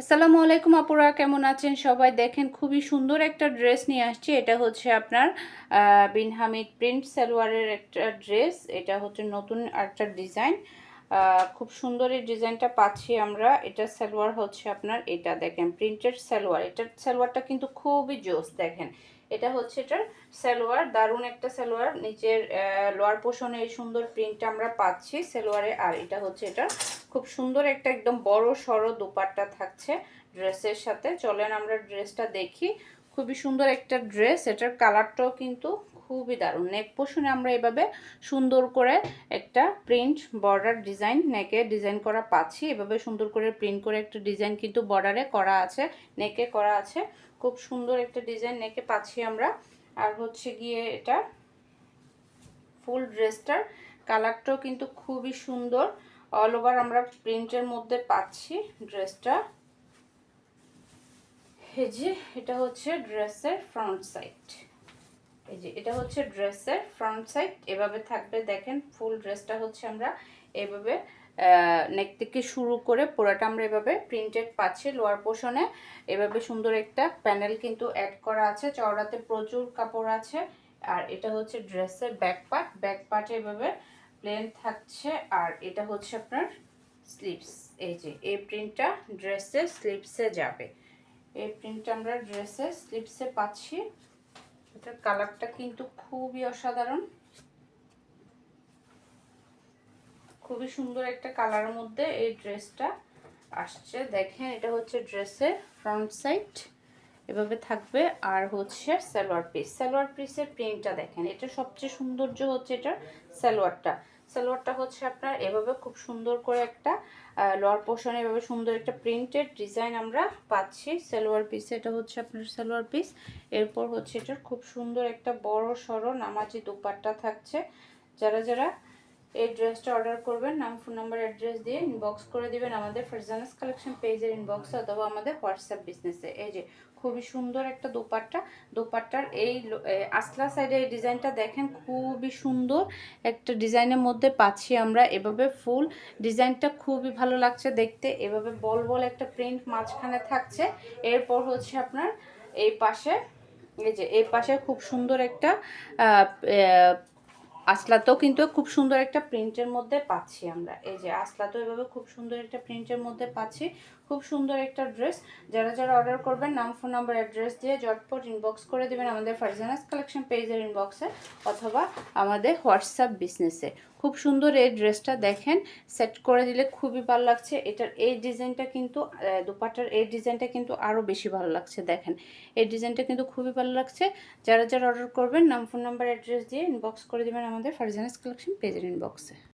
আসসালামু আলাইকুম আপুরা কেমন আছেন সবাই? দেখেন খুবই সুন্দর একটা ড্রেস নিয়ে আসছি। এটা হচ্ছে আপনার আহ, বিন হামিদ প্রিন্ট সালোয়ারের একটা ড্রেস। এটা হচ্ছে নতুন একটা ডিজাইন। খুব সুন্দর এই ডিজাইনটা পাচ্ছি আমরা। এটা সালোয়ার হচ্ছে আপনার এটা দেখেন প্রিন্টেড সালোয়ার। এটার সালোয়ারটা কিন্তু খুবই জোস দেখেন। এটা হচ্ছে এটার সালোয়ার দারুণ একটা সালোয়ার। নিচের লোয়ার পোষণে এই সুন্দর প্রিন্টটা আমরা পাচ্ছি সালোয়ারে। আর এটা হচ্ছে এটা খুব সুন্দর একটা একদম বড় সড়ো দোপাট্টা থাকছে ড্রেসের সাথে। চলেন আমরা ড্রেসটা দেখি। খুবই সুন্দর একটা ড্রেস, এটার কালারটাও কিন্তু খুবই দারুণ। নেক পোষণে আমরা এভাবে সুন্দর করে একটা প্রিন্ট, বর্ডার ডিজাইন, নেকে ডিজাইন করা পাচ্ছি। এভাবে সুন্দর করে প্রিন্ট করে একটা ডিজাইন কিন্তু বর্ডারে করা আছে, নেকে করা আছে। খুব সুন্দর একটা ডিজাইন নেকে পাচ্ছি আমরা। আর হচ্ছে গিয়ে এটা ফুল ড্রেসটার কালারটাও কিন্তু খুবই সুন্দর। অল ওভার আমরা প্রিন্টের মধ্যে পাচ্ছি ড্রেসটা এই যে, এটা হচ্ছে ড্রেসের ফ্রন্ট সাইড এই যে, এটা হচ্ছে ড্রেসের ফ্রন্ট সাইড এভাবে থাকবে, দেখেন ফুল ড্রেসটা হচ্ছে আমরা এভাবে নেক থেকে শুরু করে পুরোটা আমরা এভাবে প্রিন্টেড পাচ্ছি লোয়ার পোর্শনে এভাবে সুন্দর একটা প্যানেল কিন্তু অ্যাড করা আছে। চওড়াতে প্রচুর কাপড় আছে। আর এটা হচ্ছে ড্রেসের ব্যাক পার্ট ব্যাক পার্টে এভাবে প্লেন থাকছে আর এটা হচ্ছে আপনার স্লিপস এই যে, এই প্রিন্টটা ড্রেসের স্লিপসে যাবে। এই প্রিন্টটা আমরা ড্রেসের স্লিপসে পাচ্ছি। এটার কালারটা কিন্তু খুবই অসাধারণ। খুবই সুন্দর একটা কালারের মধ্যে এই ড্রেসটা আসছে। দেখেন, এটা হচ্ছে ড্রেসের ফ্রন্ট সাইড এভাবে থাকবে। আর হচ্ছে সালোয়ার পিস সালোয়ার পিসের প্রিন্টটা দেখেন, এটা সবচেয়ে সৌন্দর্য হচ্ছে এটার সালোয়ারটা। সালোয়ারটা হচ্ছে আপনার এভাবে খুব সুন্দর করে একটা লোয়ার পোর্শনে এভাবে সুন্দর একটা প্রিন্টেড ডিজাইন আমরা পাচ্ছি। সালোয়ার পিস এটা হচ্ছে আপনার সালোয়ার পিস এরপর হচ্ছে এটার খুব সুন্দর একটা বড় সড়ো নামাজি দুপাট্টা থাকছে। যারা যারা এই ড্রেসটা অর্ডার করবেন নাম ফোন নাম্বার অ্যাড্রেস দিয়ে ইনবক্স করে দিবেন আমাদের ফারজানাস কালেকশন পেজের ইনবক্সে অথবা আমাদের হোয়াটসঅ্যাপ বিজনেসে এই যে খুবই সুন্দর একটা দোপাট্টা। দোপাট্টার এই আসলা সাইডে এই ডিজাইনটা দেখেন খুবই সুন্দর। একটা ডিজাইনের মধ্যে পাচ্ছি আমরা এভাবে ফুল। ডিজাইনটা খুবই ভালো লাগছে দেখতে। এভাবে বল বল একটা প্রিন্ট মাঝখানে থাকছে। এরপর হচ্ছে আপনার এই পাশে এই যে এই পাশে খুব সুন্দর একটা আসলাতেও কিন্তু খুব সুন্দর একটা প্রিন্টের মধ্যে পাচ্ছি আমরা। এই যে আসলাতেও এভাবে খুব সুন্দর একটা প্রিন্টের মধ্যে পাচ্ছি। খুব সুন্দর একটা ড্রেস। যারা যারা অর্ডার করবেন, নাম, ফোন নাম্বার, অ্যাড্রেস দিয়ে জটপট ইনবক্স করে দেবেন আমাদের ফারজানাস কালেকশন পেজের ইনবক্সে অথবা আমাদের হোয়াটসঅ্যাপ বিজনেসে খুব সুন্দর এই ড্রেসটা দেখেন। সেট করে দিলে খুবই ভালো লাগছে। এটার এই ডিজাইনটা কিন্তু দুপাটার এই ডিজাইনটা কিন্তু আরও বেশি ভালো লাগছে দেখেন। এই ডিজাইনটা কিন্তু খুবই ভালো লাগছে। যারা যারা অর্ডার করবেন, নাম, ফোন নাম্বার, অ্যাড্রেস দিয়ে ইনবক্স করে দেবেন আমাদের ফারজানাস কালেকশন পেজের ইনবক্সে